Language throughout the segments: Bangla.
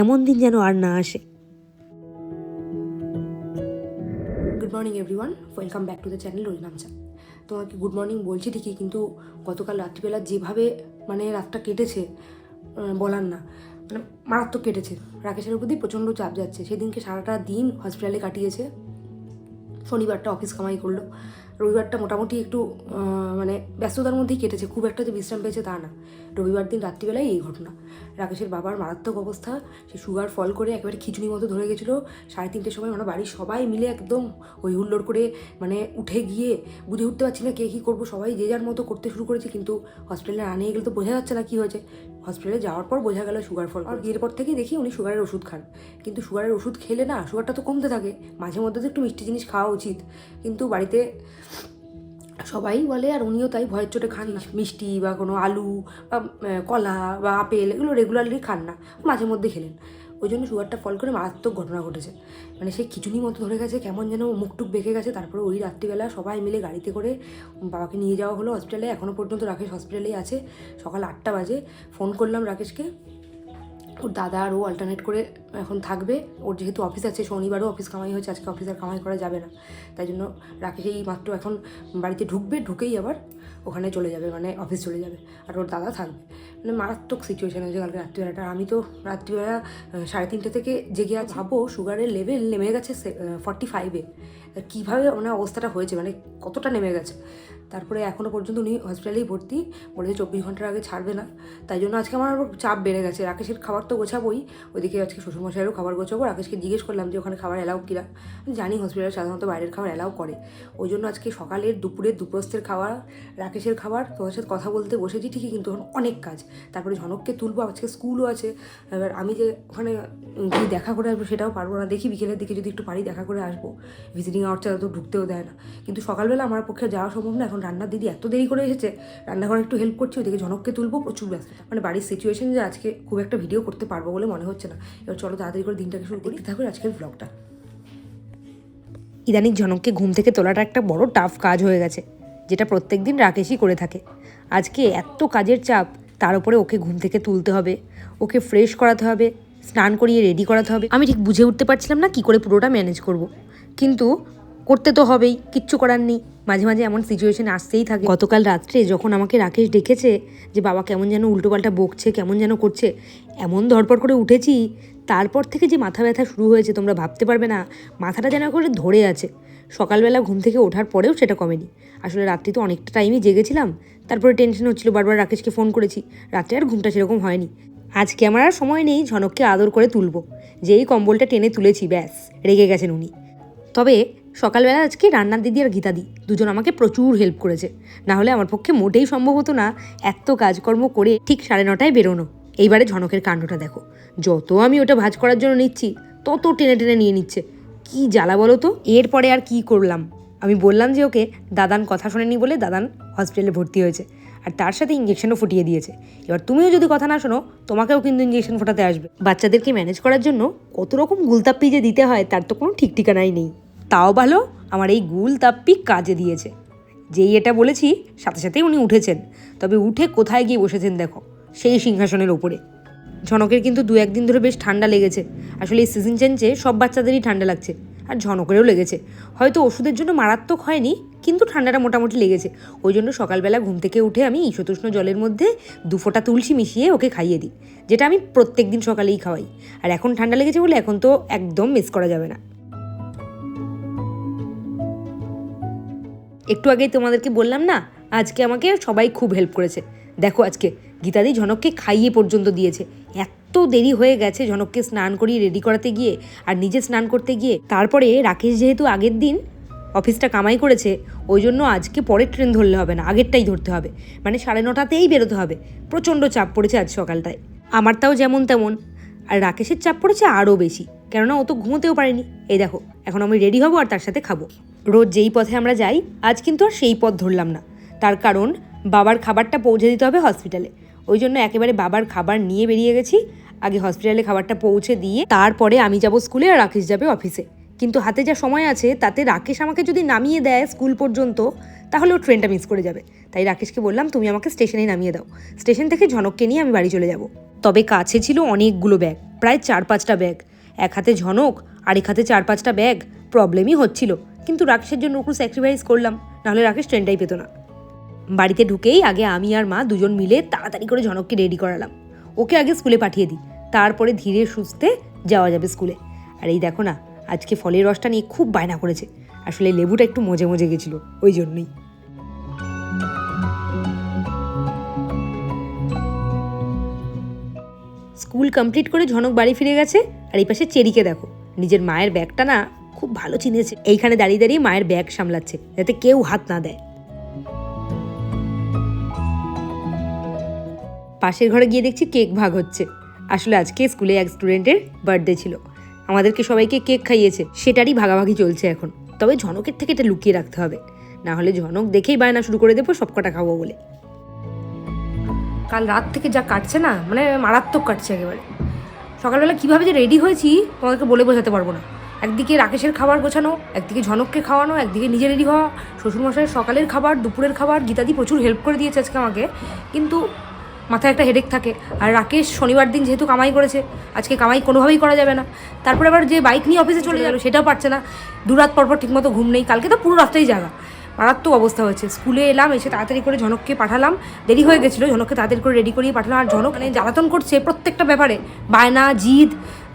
এমন দিন যেন আর না আসে। Good morning everyone welcome back to the channel Rojnamcha তোমাকে গুড মর্নিং বলছি ঠিকই, কিন্তু গতকাল রাত্রিবেলা যেভাবে মানে রাতটা কেটেছে বলার না। মানে মারাত্মক কেটেছে। রাকেশের দিয়ে প্রচণ্ড চাপ যাচ্ছে। সেদিনকে সারাটা দিন হসপিটালে কাটিয়েছে। শনিবারটা অফিস কামাই করল। রবিবারটা মোটামুটি একটু মানে ব্যস্ততার মধ্যেই কেটেছে। খুব একটা যে বিশ্রাম পেয়েছে তা না। রবিবার দিন রাত্রিবেলায় এই ঘটনা। রাকেশের বাবার মারাত্মক অবস্থা। সে সুগার ফল করে একেবারে খিচুড়ি মতো ধরে গেছিল। সাড়ে তিনটের সময় আমরা বাড়ির সবাই মিলে একদম হই হুল্লোড় করে মানে উঠে গিয়ে বুঝে উঠতে পারছি না কে কী করব। সবাই যে যার মতো করতে শুরু করেছে, কিন্তু হসপিটালে আনিয়ে গেলে তো বোঝা যাচ্ছে না কী হয়েছে। হসপিটালে যাওয়ার পর বোঝা গেল সুগার ফল আর বিয়ের পর থেকেই দেখি উনি সুগারের ওষুধ খান। কিন্তু সুগারের ওষুধ খেলে না সুগারটা তো কমতে থাকে। মাঝে মধ্যে তো একটু মিষ্টি জিনিস খাওয়া উচিত। কিন্তু বাড়িতে সবাই বলে আর উনিও তাই ভয়ের চোটে খান না। মিষ্টি বা কোনো আলু বা কলা বা আপেল এগুলো রেগুলারলি খান না। মাঝে মধ্যে খেলেন। ওই জন্য সুগারটা ফল করে মারাত্মক ঘটনা ঘটেছে। মানে সেই খিচুনি মতো ধরে গেছে, কেমন যেন মুখটুক বেঁকে গেছে। তারপরে ওই রাত্রিবেলা সবাই মিলে গাড়িতে করে বাবাকে নিয়ে যাওয়া হলো হসপিটালে এখনও পর্যন্ত রাকেশ হসপিটালেই আছে। সকাল আটটা বাজে। ফোন করলাম রাকেশকে। ওর দাদা আর ও অল্টারনেট করে এখন থাকবে। ওর যেহেতু অফিস আছে, শনিবারও অফিস কামাই হয়েছে। আজকে অফিস আর কামাই করা যাবে না। তাই জন্য রাকেশ এই মাত্র এখন বাড়িতে ঢুকবে। ঢুকেই আবার ওখানে চলে যাবে মানে অফিস চলে যাবে আর ওর দাদা থাকবে। মানে মারাত্মক সিচুয়েশান হয়েছে কালকে রাত্রিবেলাটা আমি তো রাত্রিবেলা সাড়ে তিনটে থেকে জেগে আর ভাবো সুগারের লেভেল নেমে গেছে ফর্টি ফাইভে কীভাবে ওনার অবস্থাটা হয়েছে মানে কতটা নেমে গেছে? তারপরে এখনও পর্যন্ত উনি হসপিটালেই ভর্তি। বলেছে চব্বিশ ঘণ্টার আগে ছাড়বে না। তাই জন্য আজকে আমার চাপ বেড়ে গেছে। রাকেশের খাবার তো গোছাবোই। ওইদিকে আজকে শ্বশুরমশাইয়েরও খাবার গোছাবো। রাকেশকে জিজ্ঞেস করলাম যে, ওখানে খাবার অ্যালাউ কিনা? জানি হসপিটালে সাধারণত বাইরের খাবার অ্যালাউ করে। ওই জন্য আজকে সকালের দুপুরের দুপ্রস্থের খাবার, রাকেশের খাবার তোমার সাথে কথা বলতে বসেছি ঠিকই, কিন্তু এখন অনেক কাজ। তারপরে ঝনককে তুলবো, আজকে স্কুলও আছে। এবার আমি যে ওখানে গিয়ে দেখা করে আসব সেটাও পারব না। দেখি বিকেলের দিকে যদি একটু পারি দেখা করে আসব। ভিজিটিং আওয়ারটা তো ঢুকতেও দেয় না। কিন্তু সকালবেলা আমার পক্ষে যাওয়া সম্ভব না। এখন রান্নার দিদি এত দেরি করে এসেছে, রান্নাঘরে একটু হেল্প করছি ওইদিকে ঝনককে তুলবো প্রচুর ব্যস্ত। মানে বাড়ির সিচুয়েশন যে আজকে খুব একটা ভিডিও করতে পারব বলে মনে হচ্ছে না। এবার চলো তাড়াতাড়ি করে দিনটাকে শুরু করি। থাকুন আজকের ব্লগটা ইদানিং জনককে ঘুম থেকে তোলাটা একটা বড় টাফ কাজ হয়ে গেছে, যেটা প্রত্যেক দিন রাকেশই করে থাকে। আজকে এত কাজের চাপ, তার উপরে ওকে ঘুম থেকে তুলতে হবে, ওকে ফ্রেশ করাতে হবে, স্নান করিয়ে রেডি করাতে হবে। আমি ঠিক বুঝে উঠতে পারছিলাম না কি করে পুরোটা ম্যানেজ করব। কিন্তু করতে তো হবেই, কিচ্ছু করার নেই। মাঝে মাঝে এমন সিচুয়েশন আসতেই থাকে। গতকাল রাত্রে যখন আমাকে রাকেশ ডেকেছে যে, বাবা, কেমন যেন উল্টোপাল্টা বকছে, কেমন যেন করছে, এমন ধরপড় করে উঠেছি, তারপর থেকে যে মাথা ব্যথা শুরু হয়েছে, তোমরা ভাবতে পারবে না, মাথাটা যেন করে ধরে আছে। সকালবেলা ঘুম থেকে ওঠার পরেও সেটা কমেনি। আসলে রাত্রি তো অনেকটা টাইমই জেগেছিলাম, তারপরে টেনশন হচ্ছিল, বারবার রাকেশকে ফোন করেছি। রাত্রে আর ঘুমটা সেরকম হয়নি। আজকে আমার আর সময় নেই, ঝনককে আদর করে তুলবো। যেই কম্বলটা টেনে তুলেছি, ব্যাস, রেগে গেছেন উনি। তবে সকালবেলা আজকে রান্নার দিদি আর গীতাদি, দুজন আমাকে প্রচুর হেল্প করেছে। না হলে আমার পক্ষে মোটেই সম্ভব হতো না এত কাজকর্ম করে ঠিক সাড়ে নটায় বেরোনো। এইবারে ঝনকের কাণ্ডটা দেখো। যত আমি ওটা ভাজ করার জন্য নিচ্ছি, তত টেনে টেনে নিয়ে নিচ্ছে। কি জ্বালা বলো তো? এরপরে আর কি করলাম? আমি বললাম যে ওকে দাদান কথা শোনেনি বলে দাদান হসপিটালে ভর্তি হয়েছে। আর তার সাথে ইঞ্জেকশনও ফুটিয়ে দিয়েছে। এবার তুমিও যদি কথা না শোনো, তোমাকেও কিন্তু ইঞ্জেকশন ফোটাতে আসবে। বাচ্চাদেরকে ম্যানেজ করার জন্য কত রকম গুলতাপ্পি যে দিতে হয়, তার তো কোনো ঠিক ঠিকানাই নেই। তাও ভালো, আমার এই গুলতাপ্পি কাজে দিয়েছে। যেই এটা বলেছি, সাথে সাথেই উনি উঠেছেন। তবে উঠে কোথায় গিয়ে বসেছেন দেখো, সেই সিংহাসনের ওপরে। ঝনকের কিন্তু দু একদিন ধরে বেশ ঠান্ডা লেগেছে। আসলে এই সিজন চেঞ্জে সব বাচ্চাদেরই ঠান্ডা লাগছে, আর ঝনকেরও লেগেছে। হয়তো ওষুধের জন্য মারাত্মক হয়নি, কিন্তু ঠান্ডাটা মোটামুটি লেগেছে। ওই জন্য সকালবেলা ঘুম থেকে উঠে আমি ঈশতুষ্ণ জলের মধ্যে দু ফোঁটা তুলসী মিশিয়ে ওকে খাইয়ে দিই, যেটা আমি প্রত্যেক দিন সকালেই খাওয়াই। আর এখন ঠান্ডা লেগেছে বলে এখন তো একদম মিস করা যাবে না। একটু আগেই তোমাদেরকে বললাম না, আজকে আমাকে সবাই খুব হেল্প করেছে। দেখো আজকে গীতাদি ঝনককে খাইয়ে পর্যন্ত দিয়েছে। এত দেরি হয়ে গেছে ঝনককে স্নান করিয়ে রেডি করাতে গিয়ে আর নিজে স্নান করতে গিয়ে। তারপরে রাকেশ যেহেতু আগের দিন অফিসটা কামাই করেছে, ওই জন্য আজকে পরের ট্রেন ধরলে হবে না, আগেরটাই ধরতে হবে। মানে সাড়ে নটাতেই বেরোতে হবে। প্রচণ্ড চাপ পড়েছে আজ সকালটায়। আমার তাও যেমন তেমন। আর রাকেশের চাপ পড়েছে আরও বেশি। কেননা ও তো ঘুমোতেও পারেনি। এই দেখো, এখন আমি রেডি হব আর তার সাথে খাব। রোজ যেই পথে আমরা যাই, আজ কিন্তু আর সেই পথ ধরলাম না। তার কারণ, বাবার খাবারটা পৌঁছে দিতে হবে হসপিটালে। ওই জন্য একেবারে বাবার খাবার নিয়ে বেরিয়ে গেছি। আগে হসপিটালে খাবারটা পৌঁছে দিয়ে তারপরে আমি যাব স্কুলে আর রাকেশ যাবে অফিসে। কিন্তু হাতে যা সময় আছে, তাতে রাকেশ আমাকে যদি নামিয়ে দেয় স্কুল পর্যন্ত, তাহলে ও ট্রেনটা মিস করে যাবে। তাই রাকেশকে বললাম, তুমি আমাকে স্টেশনে নামিয়ে দাও। স্টেশন থেকে ঝনককে নিয়ে আমি বাড়ি চলে যাব। তবে কাছে ছিল অনেকগুলো ব্যাগ, প্রায় চার পাঁচটা ব্যাগ। এক হাতে ঝনক, আরেক হাতে চার পাঁচটা ব্যাগ। প্রবলেমই হচ্ছিল। কিন্তু রাকেশের জন্য একটু স্যাক্রিফাইস করলাম, নাহলে রাকেশ ট্রেনটাই পেতো না। বাড়িতে ঢুকেই আগে আমি আর মা দুজন মিলে তাড়াতাড়ি করে ঝনককে রেডি করালাম। ওকে আগে স্কুলে পাঠিয়ে দিই, তারপরে ধীরে সুস্থে যাওয়া যাবে স্কুলে। আর এই দেখো না, আজকে ফলের রসটা নিয়ে খুব বায়না করেছে। আসলে লেবুটা একটু মজে মজে গেছিল, ওই জন্যই। স্কুল কমপ্লিট করে ঝনক বাড়ি ফিরে গেছে, আর এই পাশে চেরিকে দেখো। নিজের মায়ের ব্যাগটা না খুব ভালো চিনেছে। এইখানে দাঁড়িয়ে দাঁড়িয়ে মায়ের ব্যাগ সামলাচ্ছে, যাতে কেউ হাত না দেয়। পাশের ঘরে গিয়ে দেখছি কেক ভাগ হচ্ছে। আসলে আজকে স্কুলে এক স্টুডেন্টের বার্থডে ছিল। আমাদেরকে সবাইকে কেক খাইয়েছে, সেটারই ভাগাভাগি চলছে এখন। তবে ঝনকের থেকে এটা লুকিয়ে রাখতে হবে। না হলে ঝনক দেখেই বায়না শুরু করে দেবো সবকটা খাব বলে। কাল রাত থেকে যা কাটছে না মানে মারাত্মক কাটছে একেবারে। সকালবেলা কীভাবে যে রেডি হয়েছি, তোমাদেরকে বলে বোঝাতে পারব না। একদিকে রাকেশের খাবার গোছানো, একদিকে ঝনককে খাওয়ানো, একদিকে নিজে রেডি হওয়া। শ্বশুরমশাইয়ের সকালের খাবার, দুপুরের খাবার, গীতাদি প্রচুর হেল্প করে দিয়েছে আজকে আমাকে। কিন্তু মাথায় একটা হেডেক থাকে। আর রাকেশ শনিবার দিন যেহেতু কামাই করেছে, আজকে কামাই কোনোভাবেই করা যাবে না। তারপরে আবার যে বাইক নিয়ে অফিসে চলে গেল, সেটাও পারছে না। দু রাত পর পর ঠিকমতো ঘুম নেই। কালকে তো পুরো রাতটাই জাগা। মারাত্মক অবস্থা হয়েছে। স্কুলে এলাম, এসে তাড়াতাড়ি করে ঝনককে পাঠালাম। দেরি হয়ে গেছিল, ঝনককে তাড়াতাড়ি করে রেডি করিয়ে পাঠালাম। আর ঝনক মানে জ্বালাতন করছে প্রত্যেকটা ব্যাপারে। বায়না, জিদ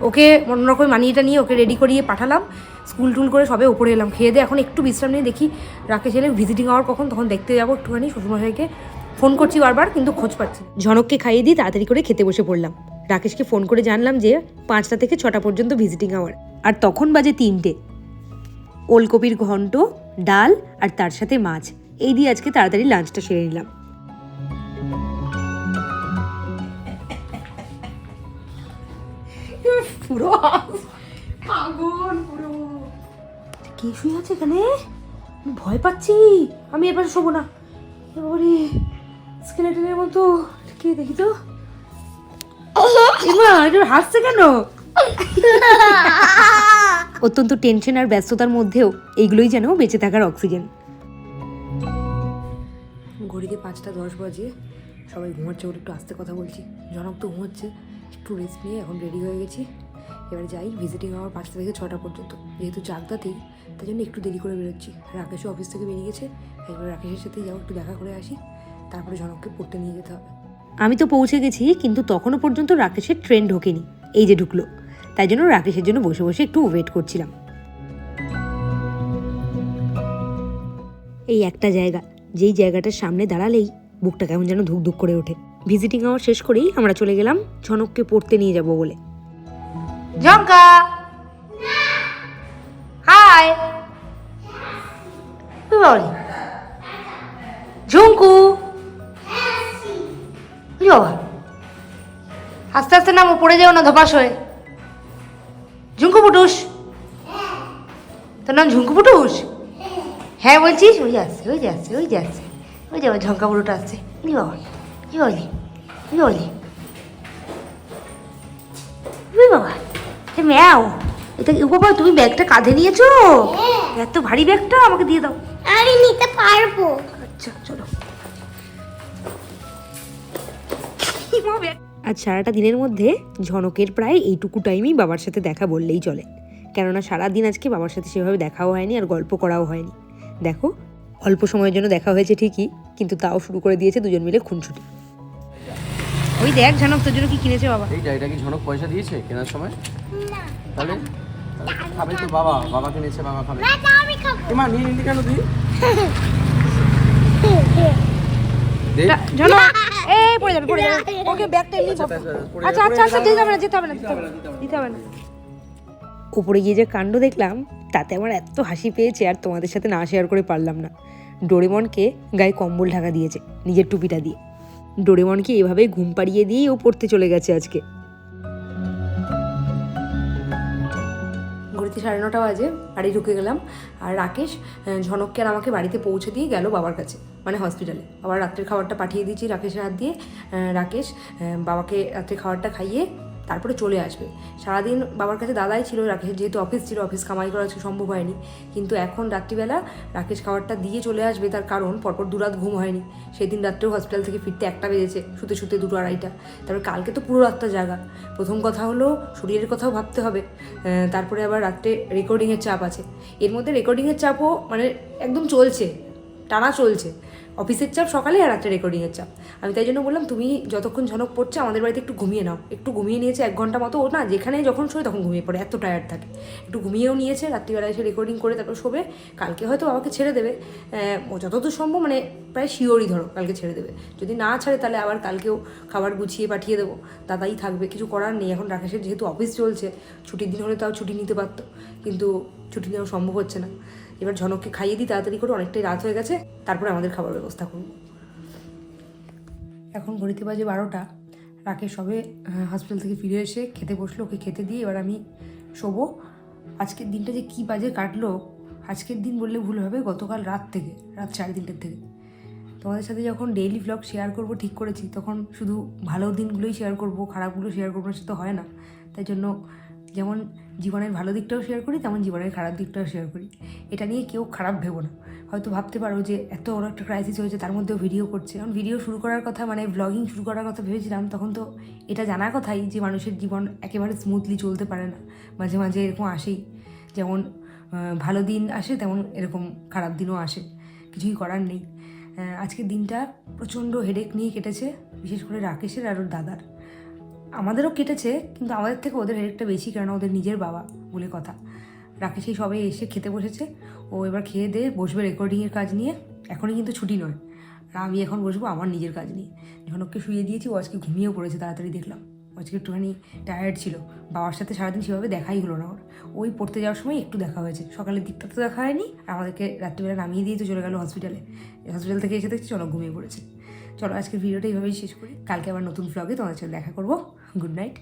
ওকে অন্যরকম মানিয়েটা নিয়ে ওকে রেডি করিয়ে পাঠালাম। স্কুল টুল করে সবে ওপরে এলাম। খেয়ে দিয়ে এখন একটু বিশ্রাম নিয়ে দেখি রাকেশ এলে ভিজিটিং আওয়ার কখন, তখন দেখতে যাব একটুখানি। শ্বশুরমশাইকে ফোন করছি বারবার, কিন্তু খোঁজ পাচ্ছি। ঝনককে খাইয়ে দিয়ে তাড়াতাড়ি করে খেতে বসে পড়লাম। রাকেশকে ফোন করে জানলাম যে পাঁচটা থেকে ছটা পর্যন্ত ভিজিটিং আওয়ার আর তখন বাজে তিনটে। ওলকপির ঘন্ট, ডাল আর তার সাথে মাছ। এই দিয়ে আজকে তাড়াতাড়ি লাঞ্চটা সেরে নিলাম। পুরো আগুন পুরো। কে শুয়ে আছে এখানে? ভয় পাচ্ছি। আমি এবার শোবো না। এবারে স্কেলেটনের মতো কে দেখি তো? এমা এটা হাসছে কেন? অত্যন্ত টেনশন আর ব্যস্ততার মধ্যেও এইগুলোই যেন বেঁচে থাকার অক্সিজেন। ঘড়িতে পাঁচটা দশ বাজে। সবাই ঘুমাচ্ছে ওর একটু আস্তে কথা বলছি। জনক তো ঘুমাচ্ছে একটু রেস্ট নিয়ে এখন রেডি হয়ে গেছি। এবার যাই ভিজিটিং আওয়ার পাঁচটা থেকে ছটা পর্যন্ত। যেহেতু চাকদাতেই তাই জন্য একটু দেরি করে বেরোচ্ছি। রাকেশও অফিস থেকে বেরিয়ে গেছে। একবার রাকেশের সাথে যাও একটু দেখা করে আসি। তারপরে জনককে পড়তে নিয়ে যেতে হবে। আমি তো পৌঁছে গেছি, কিন্তু তখনও পর্যন্ত রাকেশের ট্রেন ঢোকেনি। এই যে ঢুকলো। তাই জন্য রাকেশের জন্য বসে বসে একটু ওয়েট করছিলাম। এই একটা জায়গা। যেই জায়গাটার সামনে দাঁড়ালেই বুকটা কেমন যেন ধুক ধুক করে ওঠে। ভিজিটিং আওয়ার শেষ করেই আমরা চলে গেলাম ঝনককে পড়তে নিয়ে যাব বলে। জঙ্কা হাই বলি ঝুঙ্কু বাবা আস্তে আস্তে নামো, পড়ে যাও না ধপাস হয়ে। ঝুঙ্কু পুটুস? তোর নাম ঝুঙ্কু পুটুস? হ্যাঁ বলছিস ওই আসছে, ওই যাচ্ছে ওই যাচ্ছে ওই যাব ঝঙ্কা পুটুটা আসছে। কি বাবা কি বলি কি বলি এ ম্যাও এটা ও বাবা তুমি ব্যাগটা কাঁধে নিয়েছো? এত ভারী ব্যাগটা? আমাকে দিয়ে দাও। আমি নিতে পারব। আচ্ছা চলো। আজ সারাটা দিনের মধ্যে ঝনকের প্রায় এইটুকু টাইমই বাবার সাথে দেখা বললেই চলে। কেননা সারা দিন আজকে বাবার সাথে সেভাবে দেখাও হয়নি আর গল্প করাও হয়নি। দেখো অল্প সময়ের জন্য দেখা হয়েছে ঠিকই কিন্তু তাও শুরু করে দিয়েছে দুজন মিলে খুনছুটি ওই দেখ ঝনক তোর জন্য কি কিনেছে বাবা? এইটা এটা কি ঝনক পয়সা দিয়েছে কেনার সময়? তাহলে? খাবে তো বাবা বাবা কিনেছে বাবা খাবে। না তা আমি খাব। এমা নিয়ে নিলি কেন তুই? ঝনক এই পড়ে যাবে পড়ে যাবে। ওকে ব্যাগটা এমনি আচ্ছা, আচ্ছা, আচ্ছা যাবে, আচ্ছা আচ্ছা দিতে দিতে হবে না দিতে হবে না দিতে হবে না উপরে গিয়ে যে কাণ্ড দেখলাম তাতে আমার এত হাসি পেয়েছে আর তোমাদের সাথে না শেয়ার করে পারলাম না। ডোরেমনকে গায়ে কম্বল ঢাকা দিয়েছে নিজের টুপিটা দিয়ে। ডোরেমনকে এভাবে ঘুম পাড়িয়ে দিয়েই ও পড়তে চলে গেছে আজকে। ঘড়িতে সাড়ে নটা বাজে, বাড়ি ঢুকে গেলাম। আর রাকেশ ঝনককে আর আমাকে বাড়িতে পৌঁছে দিয়ে গেল বাবার কাছে মানে হসপিটালে। আবার রাত্রের খাবারটা পাঠিয়ে দিয়েছি রাকেশের হাত দিয়ে। রাকেশ বাবাকে রাত্রের খাবারটা খাইয়ে তারপরে চলে আসবে। সারাদিন বাবার কাছে দাদাই ছিল রাকেশের যেহেতু অফিস ছিল, অফিস কামাই করা সম্ভব হয়নি। কিন্তু এখন রাত্রিবেলা রাকেশ খাবারটা দিয়ে চলে আসবে, তার কারণ পরপর দুরাত ঘুম হয়নি। সেদিন রাত্রেও হসপিটাল থেকে ফিরতে একটা বেজেছে, শুতে শুতে দুটো আড়াইটা। তারপর কালকে তো পুরো রাতটা জাগা। প্রথম কথা হলো শরীরের কথাও ভাবতে হবে। তারপরে আবার রাত্রে রেকর্ডিংয়ের চাপ আছে। এর মধ্যে রেকর্ডিংয়ের চাপও মানে একদম চলছে, টানা চলছে। অফিসের চাপ সকালে আর রাত্রে রেকর্ডিংয়ের চাপ। আমি তাই জন্য বললাম, তুমি যতক্ষণ ঝনক পড়ছে, আমাদের বাড়িতে একটু ঘুমিয়ে নাও। একটু ঘুমিয়ে নিয়েছে এক ঘণ্টা মতো, ও না, যেখানে যখন শোয় তখন ঘুমিয়ে পড়ে, এত টায়ার্ড থাকে। একটু ঘুমিয়েও নিয়েছে, রাত্রিবেলা এসে রেকর্ডিং করে তারপর শোবে। কালকে হয়তো আমাকে ছেড়ে দেবে। ও যতদূর সম্ভব মানে প্রায় শিওরই ধরো, কালকে ছেড়ে দেবে। যদি না ছাড়ে, তাহলে আবার কালকেও খাবার গুছিয়ে পাঠিয়ে দেবো। দাদাই থাকবে, কিছু করার নেই। এখন রাকেশের যেহেতু অফিস চলছে, ছুটির দিন হলে তাও ছুটি নিতে পারতো। কিন্তু ছুটি নেওয়া সম্ভব হচ্ছে না। এবার ঝনককে খাইয়ে দিই, তাড়াতাড়ি করে অনেকটাই রাত হয়ে গেছে, তারপরে আমাদের খাবার ব্যবস্থা করব। এখন ঘড়িতে বাজে বারোটা, রাকেশ সবে হসপিটাল থেকে ফিরে এসে খেতে বসল, ওকে খেতে দিয়ে এবার আমি শোবো। আজকের দিনটা যে কী বাজে কাটলো, আজকের দিন বললে ভুল হবে, গতকাল রাত থেকে, রাত সাড়ে তিনটের থেকে। তোমাদের সাথে যখন ডেইলি ভ্লগ শেয়ার করব ঠিক করেছি, তখন শুধু ভালো দিনগুলোই শেয়ার করব, খারাপগুলো শেয়ার করব না সে তো হয় না। তাই জন্য যেমন জীবনের ভালো দিকটাও শেয়ার করি, তেমন জীবনের খারাপ দিকটাও শেয়ার করি। এটা নিয়ে কেউ খারাপ ভেবো না। হয়তো ভাবতে পারো যে এত বড় একটা ক্রাইসিস হয়েছে, তার মধ্যেও ভিডিও করছে। কারণ ভিডিও শুরু করার কথা মানে ব্লগিং শুরু করার কথা ভেবেছিলাম, তখন তো এটা জানার কথাই যে মানুষের জীবন একেবারে স্মুথলি চলতে পারে না। মাঝে মাঝে এরকম আসেই। যেমন ভালো দিন আসে, তেমন এরকম খারাপ দিনও আসে। কিছুই করার নেই। আজকের দিনটা প্রচণ্ড হেডেক নিয়ে কেটেছে, বিশেষ করে রাকেশের আর ওর দাদার। আমাদেরও কেটেছে, কিন্তু আমাদের থেকে ওদের হেডেকটা বেশি কেননা ওদের নিজের বাবা বলে কথা। রাকেশ এই সবাই এসে খেতে বসেছে। ও এবার খেয়ে দিয়ে বসবে রেকর্ডিংয়ের কাজ নিয়ে। এখনই কিন্তু ছুটি নয়। আর আমি এখন বসবো আমার নিজের কাজ নিয়ে। যখন ওকে শুয়ে দিয়েছি, ও আজকে ঘুমিয়েও পড়েছে, তাড়াতাড়ি দেখলাম। আজকে একটুখানি টায়ার্ড ছিল। বাবার সাথে সারাদিন সেভাবে দেখাই হলো না ওর। ওই পড়তে যাওয়ার সময় একটু দেখা হয়েছে। সকালের দিকটা তো দেখা হয়নি। আর আমাদেরকে রাত্রিবেলা নামিয়ে দিয়ে তো চলে গেলো হসপিটালে হসপিটাল থেকে এসে দেখছি, চলো ঘুমিয়ে পড়েছে। চলো আজকের ভিডিওটা এইভাবেই শেষ করি। কালকে আবার নতুন ব্লগে তোমাদের সাথে দেখা করব। Good night